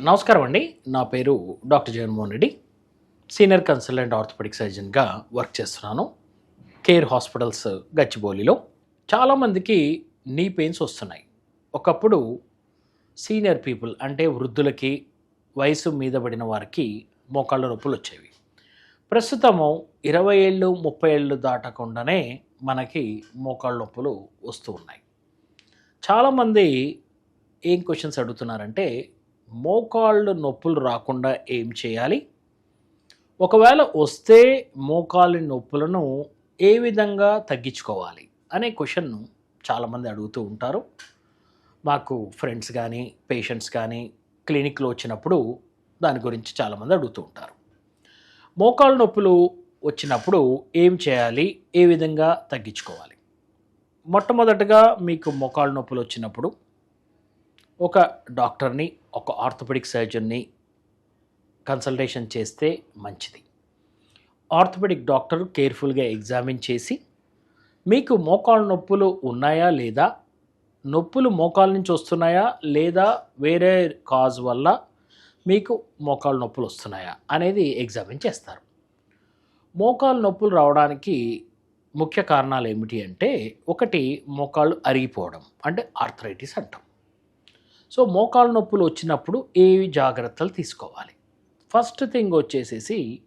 నమస్కారం అండి. నా పేరు doctor Jagan Mohan Reddy. Senior consultant orthopaedic సర్జన్గా work చేస్తున్నాను. కేర్ హాస్పిటల్స్ గచ్చిబౌలిలో. చాలామందికి నీ పెయిన్స్ వస్తున్నాయి. ఒకప్పుడు సీనియర్ పీపుల్ అంటే వృద్ధులకి వయసు మీద పడిన వారికి మోకాళ్ళ నొప్పులు వచ్చేవి. ప్రస్తుతము ఇరవై ఏళ్ళు ముప్పై ఏళ్ళు దాటకుండానే మనకి మోకాళ్ళ నొప్పులు వస్తూ ఉన్నాయి. చాలామంది ఏం క్వశ్చన్స్ అడుగుతున్నారంటే మోకాళ్ళు నొప్పులు రాకుండా ఏం చేయాలి? ఒకవేళ వస్తే మోకాళ్ళ నొప్పులను ఏ విధంగా తగ్గించుకోవాలి అనే క్వశ్చన్ను చాలామంది అడుగుతూ ఉంటారు. మాకు ఫ్రెండ్స్ కానీ పేషెంట్స్ కానీ క్లినిక్లో వచ్చినప్పుడు దాని గురించి చాలామంది అడుగుతూ ఉంటారు. మోకాళ్ళ నొప్పులు వచ్చినప్పుడు ఏం చేయాలి? ఏ విధంగా తగ్గించుకోవాలి? మొట్టమొదటగా మీకు మోకాళ్ళ నొప్పులు వచ్చినప్పుడు ఒక డాక్టర్ని ఒక ఆర్థోపెడిక్ సర్జన్ని కన్సల్టేషన్ చేస్తే మంచిది. ఆర్థోపెడిక్ డాక్టర్ కేర్ఫుల్గా ఎగ్జామిన్ చేసి మీకు మోకాళ్ళ నొప్పులు ఉన్నాయా లేదా నొప్పులు మోకాళ్ళ నుంచి వస్తున్నాయా లేదా వేరే కాజ్ వల్ల మీకు మోకాళ్ళ నొప్పులు వస్తున్నాయా అనేది ఎగ్జామిన్ చేస్తారు. మోకాళ్ళ నొప్పులు రావడానికి ముఖ్య కారణాలు ఏమిటి అంటే ఒకటి మోకాళ్ళు అరిగిపోవడం అంటే ఆర్థరైటిస్ అంటాం. సో మోకాళ్ళ నొప్పులు వచ్చినప్పుడు ఏవి జాగ్రత్తలు తీసుకోవాలి? ఫస్ట్ థింగ్ వచ్చేసేసి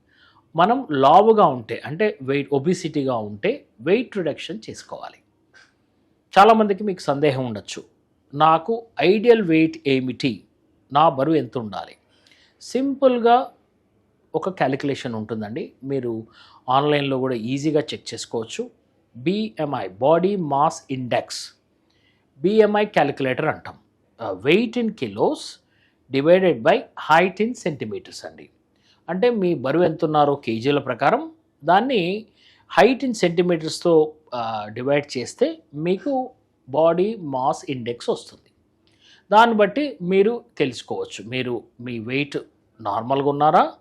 మనం లావుగా ఉంటే అంటే వెయిట్ ఒబిసిటీగా ఉంటే వెయిట్ రిడక్షన్ చేసుకోవాలి. చాలామందికి మీకు సందేహం ఉండొచ్చు. నాకు ఐడియల్ వెయిట్ ఏమిటి? నా బరువు ఎంత ఉండాలి? సింపుల్గా ఒక క్యాలిక్యులేషన్ ఉంటుందండి. మీరు ఆన్లైన్లో కూడా ఈజీగా చెక్ చేసుకోవచ్చు. BMI body mass index. BMI calculator అంటాం. Weight in kilos divided by height in centimetres అండి. అంటే మీ బరువు ఎంత ఉన్నారో కేజీల ప్రకారం దాన్ని హైట్ ఇన్ సెంటీమీటర్స్తో డివైడ్ చేస్తే మీకు బాడీ మాస్ ఇండెక్స్ వస్తుంది. దాన్ని బట్టి మీరు తెలుసుకోవచ్చు. మీరు మీ వెయిట్ నార్మల్గా ఉన్నారా?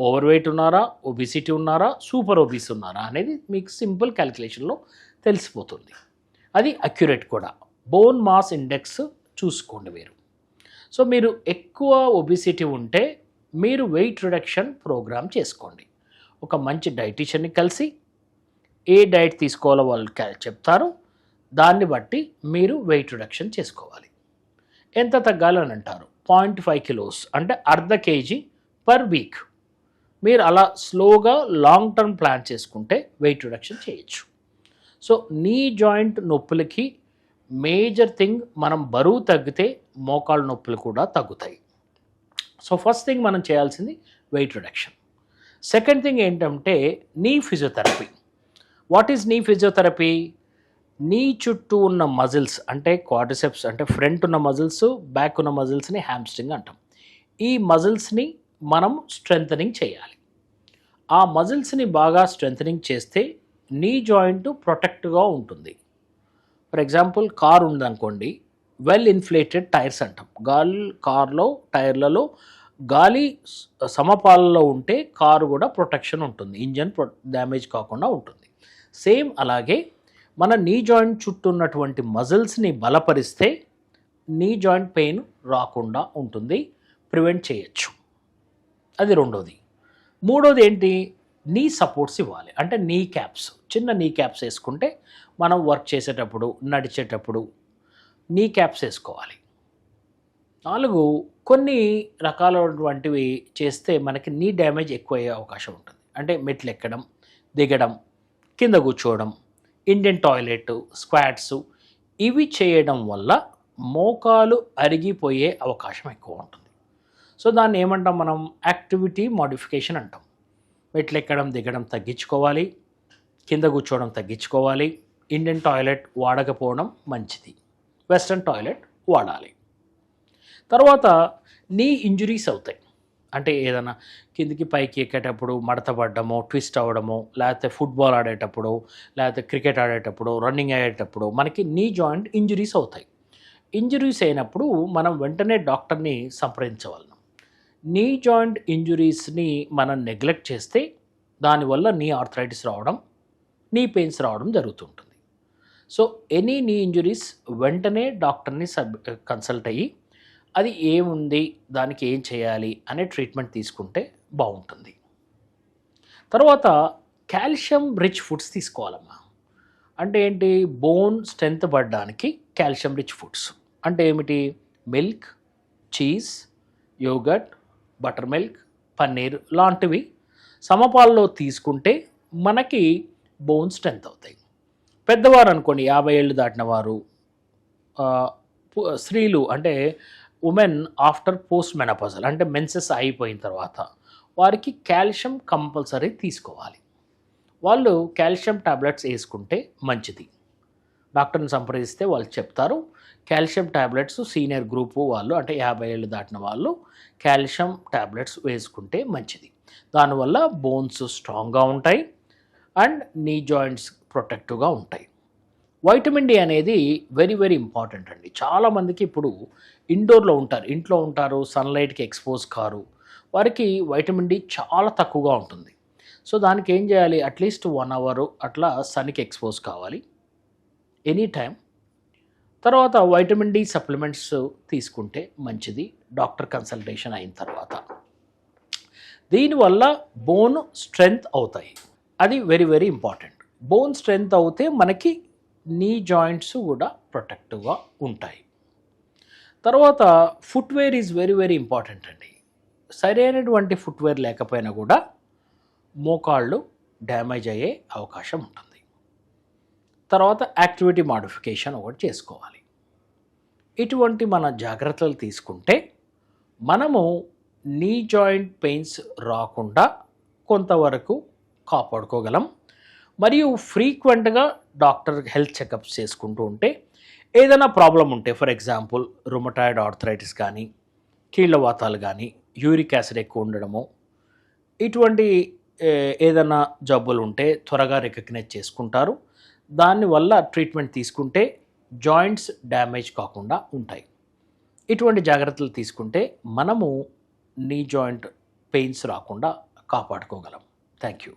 ఓవర్ వెయిట్ ఉన్నారా? ఒబిసిటీ ఉన్నారా? సూపర్ ఒబిస్ ఉన్నారా? అనేది మీకు సింపుల్ క్యాలిక్యులేషన్లో తెలిసిపోతుంది. అది అక్యురేట్ కూడా. బోన్ మాస్ ఇండెక్స్ చూసుకోండి మీరు. సో మీరు ఎక్కువ ఒబిసిటీ ఉంటే మీరు వెయిట్ రిడక్షన్ ప్రోగ్రామ్ చేసుకోండి. ఒక మంచి డైటీషియన్ని కలిసి ఏ డైట్ తీసుకోవాలో వాళ్ళు చెప్తారు. దాన్ని బట్టి మీరు వెయిట్ రిడక్షన్ చేసుకోవాలి. ఎంత తగ్గాలని అంటారు? పాయింట్ ఫైవ్ కిలోస్ అంటే అర్ధ కేజీ పర్ వీక్ మీరు అలా స్లోగా లాంగ్ టర్మ్ ప్లాన్ చేసుకుంటే వెయిట్ రిడక్షన్ చేయొచ్చు. సో నీ జాయింట్ నొప్పులకి మేజర్ థింగ్ మనం బరువు తగ్గితే మోకాళ్ళ నొప్పులు కూడా తగ్గుతాయి. సో ఫస్ట్ థింగ్ మనం చేయాల్సింది వెయిట్ రిడక్షన్. సెకండ్ థింగ్ ఏంటంటే knee physiotherapy. What is knee physiotherapy? Knee చుట్టూ ఉన్న మజిల్స్ అంటే క్వాడ్రిసెప్స్ అంటే ఫ్రంట్ ఉన్న మజిల్స్ బ్యాక్ ఉన్న మజిల్స్ని హ్యామ్స్ట్రింగ్ అంటాం. ఈ మజిల్స్ని మనం స్ట్రెంథనింగ్ చేయాలి. ఆ మజిల్స్ని బాగా స్ట్రెంథనింగ్ చేస్తే నీ జాయింట్ ప్రొటెక్ట్గా ఉంటుంది. ఫర్ ఎగ్జాంపుల్ కార్ ఉందనుకోండి వెల్ ఇన్ఫ్లేటెడ్ టైర్స్ అంటాం. గాలి కార్లో టైర్లలో గాలి సమపాలలో ఉంటే కారు కూడా ప్రొటెక్షన్ ఉంటుంది. ఇంజన్ ప్రొ డ్యామేజ్ కాకుండా ఉంటుంది. సేమ్ అలాగే మన నీ జాయింట్ చుట్టూ ఉన్నటువంటి మజిల్స్ని బలపరిస్తే నీ జాయింట్ పెయిన్ రాకుండా ఉంటుంది. ప్రివెంట్ చేయొచ్చు. అది రెండోది. మూడోది ఏంటి? నీ సపోర్ట్స్ ఇవ్వాలి. అంటే నీ క్యాప్స్. చిన్న నీ క్యాప్స్ వేసుకుంటే మనం వర్క్ చేసేటప్పుడు నడిచేటప్పుడు నీ క్యాప్స్ వేసుకోవాలి. నాలుగు కొన్ని రకాలటువంటివి చేస్తే మనకి నీ డ్యామేజ్ ఎక్కువ అయ్యే అవకాశం ఉంటుంది. అంటే మెట్లు ఎక్కడం దిగడం కింద కూర్చోవడం ఇండియన్ టాయిలెట్ స్క్వాట్స్ ఇవి చేయడం వల్ల మోకాలు అరిగిపోయే అవకాశం ఎక్కువ ఉంటుంది. సో దాన్ని ఏమంటాం మనం? యాక్టివిటీ మోడిఫికేషన్ అంటాం. మెట్లు ఎక్కడం దిగడం తగ్గించుకోవాలి. కింద కూర్చోవడం తగ్గించుకోవాలి. ఇండియన్ టాయిలెట్ వాడకపోవడం మంచిది. వెస్ట్రన్ టాయిలెట్ వాడాలి. తర్వాత నీ ఇంజురీస్ అవుతాయి. అంటే ఏదైనా కిందికి పైకి ఎక్కేటప్పుడు మడత పడ్డమో ట్విస్ట్ అవ్వడమో లేకపోతే ఫుట్బాల్ ఆడేటప్పుడు లేకపోతే క్రికెట్ ఆడేటప్పుడు రన్నింగ్ అయ్యేటప్పుడు మనకి నీ జాయింట్ ఇంజురీస్ అవుతాయి. ఇంజురీస్ అయినప్పుడు మనం వెంటనే డాక్టర్ని సంప్రదించవాలి. నీ జాయింట్ ఇంజురీస్ని మనం నెగ్లెక్ట్ చేస్తే దానివల్ల నీ ఆర్థరైటిస్ రావడం నీ పెయిన్స్ రావడం జరుగుతుంటుంది. సో ఎనీ నీ ఇంజురీస్ వెంటనే డాక్టర్ని సబ్ కన్సల్ట్ అయ్యి అది ఏముంది దానికి ఏం చేయాలి అనే ట్రీట్మెంట్ తీసుకుంటే బాగుంటుంది. తర్వాత కాల్షియం రిచ్ ఫుడ్స్ తీసుకోవాలమ్మా. అంటే ఏంటి? బోన్ స్ట్రెంత్ పడడానికి కాల్షియం రిచ్ ఫుడ్స్. అంటే ఏమిటి? Milk cheese yogurt buttermilk paneer లాంటివి సమపాల్లో తీసుకుంటే మనకి బోన్స్ స్ట్రెంత్ అవుతాయి. పెద్దవారు అనుకోండి యాభై ఏళ్ళు దాటిన వారు స్త్రీలు అంటే ఉమెన్ ఆఫ్టర్ పోస్ట్ మెనపజల్ అంటే మెన్సెస్ అయిపోయిన తర్వాత వారికి కాల్షియం కంపల్సరీ తీసుకోవాలి. వాళ్ళు కాల్షియం టాబ్లెట్స్ వేసుకుంటే మంచిది. డాక్టర్ని సంప్రదిస్తే వాళ్ళు చెప్తారు. కాల్షియం టాబ్లెట్స్ సీనియర్ గ్రూపు వాళ్ళు అంటే యాభై ఏళ్ళు దాటిన వాళ్ళు కాల్షియం టాబ్లెట్స్ వేసుకుంటే మంచిది. దానివల్ల బోన్స్ స్ట్రాంగ్గా ఉంటాయి అండ్ నీ జాయింట్స్ ప్రొటెక్టివ్గా ఉంటాయి. వైటమిన్ డి అనేది వెరీ వెరీ ఇంపార్టెంట్ అండి. చాలామందికి ఇప్పుడు ఇండోర్లో ఉంటారు ఇంట్లో ఉంటారు సన్లైట్కి ఎక్స్పోజ్ కారు వారికి వైటమిన్ డి చాలా తక్కువగా ఉంటుంది. సో దానికి ఏం చేయాలి? అట్లీస్ట్ వన్ అవర్ అట్లా సన్కి ఎక్స్పోజ్ కావాలి. ఎనీ టైం తర్వాత వైటమిన్ డి సప్లిమెంట్స్ తీసుకుంటే మంచిది డాక్టర్ కన్సల్టేషన్ అయిన తర్వాత. దీనివల్ల బోన్ స్ట్రెంగ్త్ అవుతాయి. అది very very important. Bone strength అవుతే మనకి నీ జాయింట్స్ కూడా ప్రొటెక్టివ్గా ఉంటాయి. తర్వాత footwear is very very important అండి. సరైనటువంటి ఫుట్వేర్ లేకపోయినా కూడా మోకాళ్ళు డ్యామేజ్ అయ్యే అవకాశం ఉంటుంది. తర్వాత యాక్టివిటీ మాడిఫికేషన్ ఒకటి చేసుకోవాలి. ఇటువంటి మన జాగ్రత్తలు తీసుకుంటే మనము నీ జాయింట్ పెయిన్స్ రాకుండా కొంతవరకు కాపాడుకోగలం. మరియు ఫ్రీక్వెంట్గా డాక్టర్ హెల్త్ చెకప్స్ చేసుకుంటూ ఉంటే ఏదైనా ప్రాబ్లం ఉంటే ఫర్ ఎగ్జాంపుల్ రుమటాయిడ్ ఆర్థరైటిస్ కానీ కీళ్ళ వాతాలు కానీ యూరిక్ యాసిడ్ ఎక్కువ ఉండడము ఇటువంటి ఏదైనా జబ్బులు ఉంటే త్వరగా రికగ్నైజ్ చేసుకుంటారు. దానివల్ల ట్రీట్మెంట్ తీసుకుంటే జాయింట్స్ డ్యామేజ్ కాకుండా ఉంటాయి. ఇటువంటి జాగ్రత్తలు తీసుకుంటే మనము నీ జాయింట్ పెయిన్స్ రాకుండా కాపాడుకోగలం. Thank you